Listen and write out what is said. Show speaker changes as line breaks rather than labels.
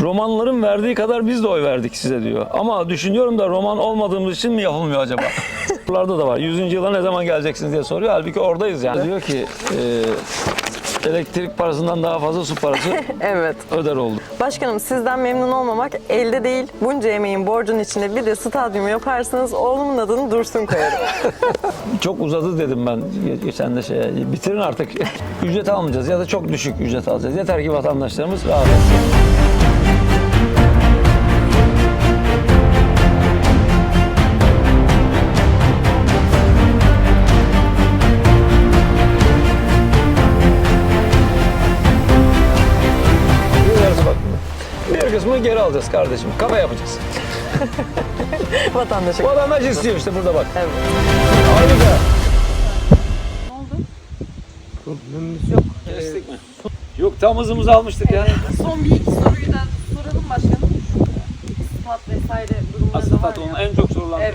Romanların verdiği kadar biz de oy verdik size diyor. Ama düşünüyorum da roman olmadığımız için mi yapılmıyor acaba? Buralarda da var. 100. yıla ne zaman geleceksiniz diye soruyor. Halbuki oradayız yani. Diyor ki e, elektrik parasından daha fazla su parası
Evet.
öder oldu.
Başkanım sizden memnun olmamak elde değil. Bunca emeğin borcun içinde bir de stadyum yaparsanız oğlumun adını Dursun koyarım.
Çok uzadı dedim ben ge- geçen de şeye. Bitirin artık. ücret almayacağız ya da çok düşük ücret alacağız. Yeter ki vatandaşlarımız rahat etsin. Bir kısmını geri alacağız kardeşim. Kafa yapacağız.
Vatandaşa.
Vatandaş istiyor işte burada bak.
Evet.
Harika.
Problemimiz yok.
Kestik mi? Yok tam hızımızı almıştık ya.
Son bir iki soruyu da soralım başkanım. Stat vesaire durumları da var
Aslında
ya.
onun en çok sorulan
Evet.